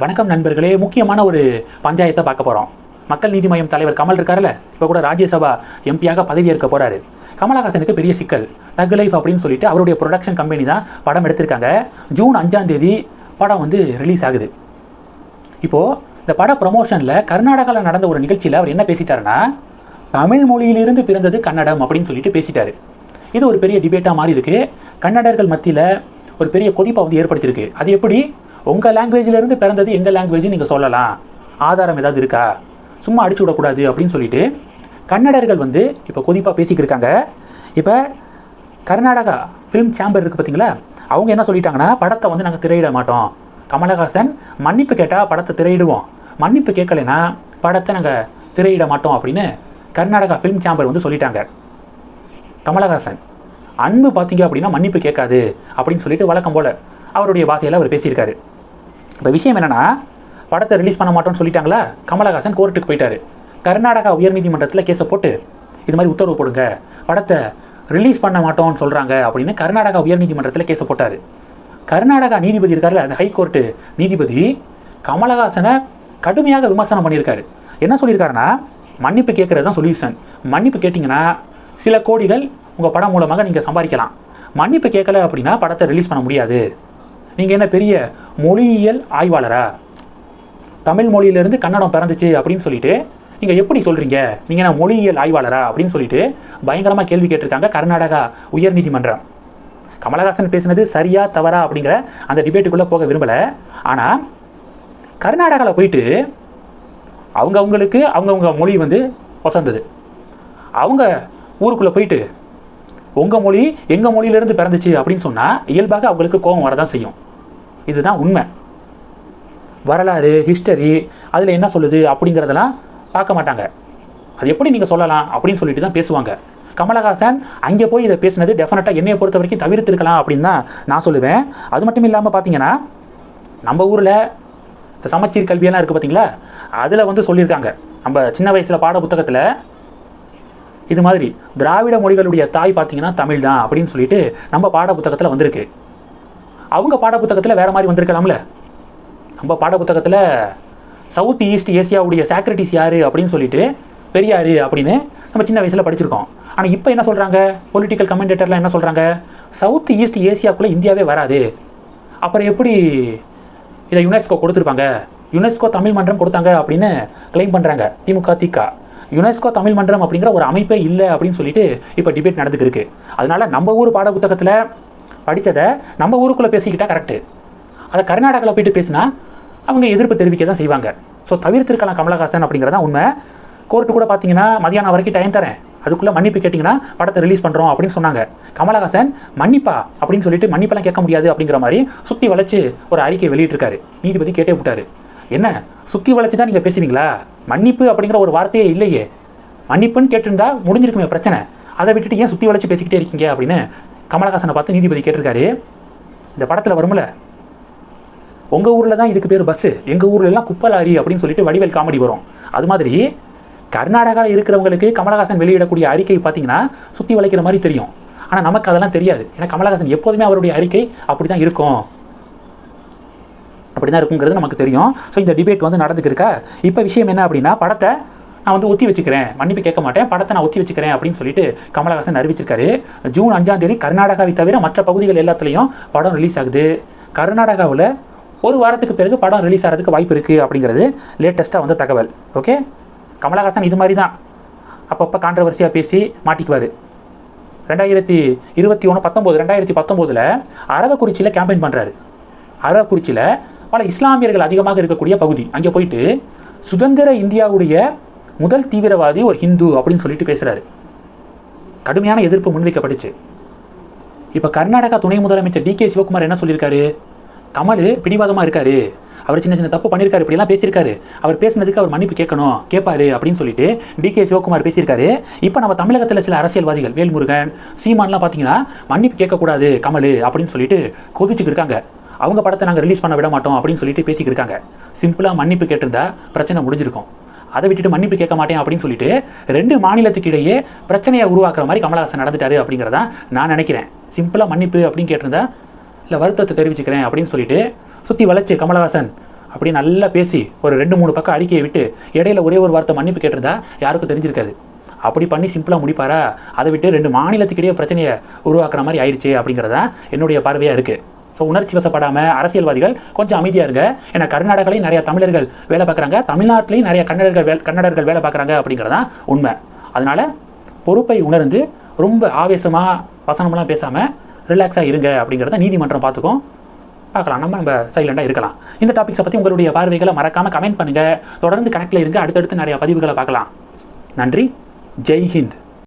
வணக்கம் நண்பர்களே முக்கியமான ஒரு பஞ்சாயத்தை பார்க்க போகிறோம் மக்கள் நீதி மய்யம் தலைவர் கமல் இருக்காருல்ல? இப்போ கூட ராஜ்யசபா எம்பியாக பதவியேற்க போகிறாரு கமலஹாசனுக்கு பெரிய சிக்கல் தக் லைஃப் அப்படின்னு சொல்லிட்டு அவருடைய ப்ரொடக்ஷன் கம்பெனி தான் படம் எடுத்திருக்காங்க. ஜூன் அஞ்சாம் தேதி படம் வந்து ரிலீஸ் ஆகுது. இப்போது இந்த பட ப்ரொமோஷனில் கர்நாடகாவில் நடந்த ஒரு நிகழ்ச்சியில் அவர் என்ன பேசிட்டாருன்னா தமிழ் மொழியிலிருந்து பிறந்தது கன்னடம் அப்படின்னு சொல்லிட்டு பேசிட்டாரு. இது ஒரு பெரிய டிபேட்டாக மாறி இருக்கு. கன்னடர்கள் மத்தியில் ஒரு பெரிய கொதிப்பை வந்து ஏற்படுத்தியிருக்கு. அது எப்படி? உங்கள் லாங்குவேஜ்லேருந்து பிறந்தது எங்கள் லாங்குவேஜ் நீங்கள் சொல்லலாம். ஆதாரம் ஏதாவது இருக்கா? சும்மா அடிச்சு விடக்கூடாது அப்படின்னு சொல்லிட்டு கன்னடர்கள் வந்து இப்போ கொதிப்பாக பேசிக்கிருக்காங்க இருக்காங்க. இப்போ கர்நாடகா ஃபிலிம் சேம்பர் இருக்குது பார்த்தீங்களா அவங்க என்ன சொல்லிட்டாங்கன்னா படத்தை வந்து நாங்கள் திரையிட மாட்டோம். கமலஹாசன் மன்னிப்பு கேட்டால் படத்தை திரையிடுவோம். மன்னிப்பு கேட்கலைன்னா படத்தை நாங்கள் திரையிட மாட்டோம் அப்படின்னு கர்நாடகா ஃபிலிம் சேம்பர் வந்து சொல்லிட்டாங்க. கமலஹாசன் அன்பு பார்த்தீங்க அப்படின்னா மன்னிப்பு கேட்காது அப்படின்னு சொல்லிட்டு வழக்கம் போல் அவருடைய பாஷையில் அவர் பேசியிருக்காரு. இப்போ விஷயம் என்னென்னா படத்தை ரிலீஸ் பண்ண மாட்டோம்னு சொல்லிட்டாங்களா? கமலஹாசன் கோர்ட்டுக்கு போயிட்டாரு. கர்நாடகா உயர்நீதிமன்றத்தில் கேஸை போட்டு இது மாதிரி உத்தரவு போடுங்க படத்தை ரிலீஸ் பண்ண மாட்டோம்னு சொல்கிறாங்க அப்படின்னு கர்நாடகா உயர்நீதிமன்றத்தில் கேஸை போட்டார். கர்நாடகா நீதிபதி இருக்கார்ல அந்த ஹைகோர்ட்டு நீதிபதி கமலஹாசனை கடுமையாக விமர்சனம் பண்ணியிருக்காரு. என்ன சொல்லியிருக்காருன்னா மன்னிப்பு கேட்குறது தான் சொல்யூஷன் மன்னிப்பு கேட்டிங்கன்னா சில கோடிகள் உங்கள் படம் மூலமாக நீங்கள் சம்பாதிக்கலாம். மன்னிப்பு கேட்கல அப்படின்னா படத்தை ரிலீஸ் பண்ண முடியாது. நீங்கள் என்ன பெரிய மொழியியல் ஆய்வாளரா? தமிழ் மொழியிலேருந்து கன்னடம் பிறந்துச்சு அப்படின்னு சொல்லிட்டு நீங்கள் எப்படி சொல்கிறீங்க நீங்கள் என்ன மொழியியல் ஆய்வாளரா அப்படின்னு சொல்லிட்டு பயங்கரமாக கேள்வி கேட்டிருக்காங்க கர்நாடகா உயர்நீதிமன்றம். கமலஹாசன் பேசினது சரியா தவறா அப்படிங்கிற அந்த டிபேட்டுக்குள்ளே போக விரும்பலை. ஆனால் கர்நாடகாவில் போயிட்டு அவங்கவுங்களுக்கு அவங்கவுங்க மொழி வந்து வசந்தது அவங்க ஊருக்குள்ளே போயிட்டு உங்கள் மொழி எங்கள் மொழியிலேருந்து பிறந்துச்சு? அப்படின்னு சொன்னால் இயல்பாக அவங்களுக்கு கோபம் வரதான் செய்யும். இதுதான் உண்மை. வரலாறு ஹிஸ்டரி அதில் என்ன சொல்லுது அப்படிங்கிறதெல்லாம் பார்க்க மாட்டாங்க. அது எப்படி நீங்கள் சொல்லலாம் அப்படின்னு சொல்லிட்டு தான் பேசுவாங்க. கமலஹாசன் அங்கே போய் இதை பேசினது டெஃபினட்டாக என்னையை பொறுத்த வரைக்கும் தவிர்த்துருக்கலாம் அப்படின்னு தான் நான் சொல்லுவேன். அது மட்டும் இல்லாமல் பார்த்தீங்கன்னா நம்ம ஊரில் இந்த சமச்சீர் கல்வியெல்லாம் இருக்குது பார்த்தீங்களா அதில் வந்து சொல்லியிருக்காங்க. நம்ம சின்ன வயசில் பாட புத்தகத்தில் இது மாதிரி திராவிட மொழிகளுடைய தாய் பார்த்தீங்கன்னா தமிழ் தான் அப்படின்னு சொல்லிட்டு நம்ம பாட புத்தகத்தில் வந்திருக்கு. அவங்க பாட புத்தகத்தில் வேறு மாதிரி வந்திருக்கலாம்ல. நம்ம பாட புத்தகத்தில் சவுத் ஈஸ்ட் ஏசியாவுடைய சாக்ரட்டிஸ் யார் அப்படின்னு சொல்லிட்டு பெரியார் அப்படின்னு நம்ம சின்ன வயசில் படிச்சிருக்கோம். ஆனால் இப்போ என்ன சொல்கிறாங்க பொலிட்டிக்கல் கமெண்டேட்டர்லாம் என்ன சொல்கிறாங்க சவுத் ஈஸ்ட் ஏசியாவுக்குள்ளே இந்தியாவே வராது. அப்புறம் எப்படி இதை யுனெஸ்கோ கொடுத்துருப்பாங்க? யுனெஸ்கோ தமிழ் மன்றம் கொடுத்தாங்க அப்படின்னு கிளைம் பண்ணுறாங்க திமுக திக. யுனெஸ்கோ தமிழ் மன்றம் அப்படிங்கிற ஒரு அமைப்பே இல்லை அப்படின்னு சொல்லிட்டு இப்போ டிபேட் நடந்துக்கு அதனால் நம்ம ஊர் பாட புத்தகத்தில் படித்ததை நம்ம ஊருக்குள்ளே பேசிக்கிட்டால் கரெக்டு அதை கர்நாடகாவில் போயிட்டு பேசினா அவங்க எதிர்ப்பு தெரிவிக்க தான் செய்வாங்க. ஸோ தவிர்த்திருக்கலாம் கமலஹாசன் அப்படிங்கிறதான் உண்மை. கோர்ட்டு கூட பார்த்தீங்கன்னா மதியானம் வரைக்கும் டைம் தரேன். அதுக்குள்ளே மன்னிப்பு கேட்டிங்கன்னா படத்தை ரிலீஸ் பண்ணுறோம் அப்படின்னு சொன்னாங்க. கமலஹாசன் மன்னிப்பா அப்படின்னு சொல்லிட்டு மன்னிப்பெல்லாம் கேட்க முடியாது அப்படிங்கிற மாதிரி சுற்றி வளைச்சு ஒரு அறிக்கை வெளியிட்டிருக்காரு. நீதிபதி கேட்டே விட்டார் என்ன? சுற்றி வளைச்சு தான் நீங்கள் பேசுவீங்களா? மன்னிப்பு அப்படிங்கிற ஒரு வார்த்தையே இல்லையே. மன்னிப்புன்னு கேட்டிருந்தா முடிஞ்சிருக்குமே பிரச்சனை. அதை விட்டுட்டு ஏன் சுற்றி வளைச்சு பேசிக்கிட்டே இருக்கீங்க அப்படின்னு கமலஹாசனை பார்த்து நீதிபதி கேட்டிருக்காரு. இந்த படத்தில் வரும்ல உங்கள் ஊரில் தான் இதுக்கு பேர் பஸ்ஸு எங்கள் ஊர்லலாம் எல்லாம் குப்பை லாரி அப்படின்னு சொல்லிட்டு வடிவேல் காமெடி வரும். அது மாதிரி கர்நாடகாவில் இருக்கிறவங்களுக்கு கமலஹாசன் வெளியிடக்கூடிய அறிக்கை பார்த்தீங்கன்னா சுற்றி வளைக்கிற மாதிரி தெரியும். ஆனால் நமக்கு அதெல்லாம் தெரியாது. ஏன்னா கமலஹாசன் எப்போதுமே அவருடைய அறிக்கை அப்படி தான் இருக்கும். அப்படி தான் இருக்குங்கிறது நமக்கு தெரியும். ஸோ இந்த டிபேட் வந்து நடந்துக்கு இருக்கா இப்போ விஷயம் என்ன அப்படின்னா படத்தை நான் வந்து ஒத்தி வச்சுக்கிறேன். மன்னிப்பு கேட்க மாட்டேன். படத்தை நான் ஒத்தி வச்சுக்கிறேன் அப்படின்னு சொல்லிட்டு கமலஹாசன் அறிவிச்சிருக்காரு. ஜூன் அஞ்சாம் தேதி கர்நாடகாவை தவிர மற்ற பகுதிகள் எல்லாத்துலேயும் படம் ரிலீஸ் ஆகுது. கர்நாடகாவில் ஒரு வாரத்துக்கு பிறகு படம் ரிலீஸ் ஆகிறதுக்கு வாய்ப்பு இருக்குது அப்படிங்கிறது லேட்டஸ்ட்டாக வந்த தகவல். ஓகே கமலஹாசன் இது மாதிரி தான் அப்பப்போ கான்ட்ரவர்சியாக பேசி மாட்டிக்குவார். ரெண்டாயிரத்தி இருபத்தி ஒன்று பத்தொம்போது ரெண்டாயிரத்தி பத்தொம்போதில் அரவக்குறிச்சியில் கேம்பெயின் பண்ணுறாரு அரவக்குறிச்சியில் பல இஸ்லாமியர்கள் அதிகமாக இருக்கக்கூடிய பகுதி. அங்கே போயிட்டு சுதந்திர இந்தியாவுடைய முதல் தீவிரவாதி ஒரு ஹிந்து அப்படின்னு சொல்லிட்டு பேசுகிறாரு கடுமையான எதிர்ப்பு முன்வைக்கப்பட்டுச்சு. இப்போ கர்நாடகா துணை முதலமைச்சர் டி கே சிவகுமார் என்ன சொல்லியிருக்காரு? கமல் பிடிவாதமாக இருக்காரு. அவர் சின்ன சின்ன தப்பு பண்ணியிருக்காரு இப்படிலாம் பேசியிருக்காரு. அவர் பேசினதுக்கு அவர் மன்னிப்பு கேட்கணும் கேட்பாரு அப்படின்னு சொல்லிட்டு டி கே சிவகுமார் பேசியிருக்காரு. இப்போ நம்ம தமிழகத்தில் சில அரசியல்வாதிகள் வேல்முருகன் சீமான்லாம் பார்த்தீங்கன்னா மன்னிப்பு கேட்கக்கூடாது கமல் அப்படின்னு சொல்லிட்டு கொதிச்சுட்டு இருக்காங்க. அவங்க படத்தை நாங்கள் ரிலீஸ் பண்ண விட மாட்டோம் அப்படின்னு சொல்லிட்டு பேசிக்கிட்டு இருக்காங்க. சிம்பிளாக மன்னிப்பு கேட்டிருந்தா பிரச்சனை முடிஞ்சிருக்கும். அதை விட்டுட்டு மன்னிப்பு கேட்க மாட்டேன் அப்படின்னு சொல்லிட்டு ரெண்டு மாநிலத்துக்கு இடையே பிரச்சனையை உருவாக்குற மாதிரி கமலஹாசன் நடந்துட்டாரு அப்படிங்கிறதா நான் நினைக்கிறேன். சிம்பிளாக மன்னிப்பு அப்படின்னு கேட்டிருந்தா இல்லை வருத்தத்தை தெரிவிச்சுக்கிறேன் அப்படின்னு சொல்லிட்டு சுற்றி வளைச்சு கமலஹாசன் அப்படி நல்லா பேசி ஒரு ரெண்டு மூணு பக்கம் அறிக்கையை விட்டு இடையில ஒரே ஒரு வார்த்தை மன்னிப்பு கேட்டிருந்தா யாருக்கும் தெரிஞ்சிருக்காது. அப்படி பண்ணி சிம்பிளாக முடிப்பாரா? அதை விட்டு ரெண்டு மாநிலத்துக்கிடையே பிரச்சனையை உருவாக்குற மாதிரி ஆயிடுச்சு அப்படிங்கிறதா என்னுடைய பார்வையாக இருக்குது ஸோ உணர்ச்சி வசப்படாமல் அரசியல்வாதிகள் கொஞ்சம் அமைதியாக இருங்க. ஏன்னா கர்நாடகாலையும் நிறைய தமிழர்கள் வேலை பார்க்குறாங்க. தமிழ்நாட்டிலையும் நிறைய கன்னடர்கள் வே கன்னடர்கள் வேலை பார்க்குறாங்க அப்படிங்கிறதான் உண்மை. அதனால் பொறுப்பை உணர்ந்து ரொம்ப ஆவேசமாக வசனமெல்லாம் பேசாமல் ரிலாக்ஸாக இருங்க அப்படிங்கிறத நீதிமன்றம் பார்த்துக்கும். பார்க்கலாம். நம்ம நம்ம சைலண்டாக இருக்கலாம். இந்த டாபிக்ஸை பற்றி உங்களுடைய பார்வைகளை மறக்காமல் கமெண்ட் பண்ணுங்கள் தொடர்ந்து கனெக்டில் இருங்க. அடுத்தடுத்து நிறைய பதிவுகளை பார்க்கலாம். நன்றி. ஜெய் ஹிந்த்.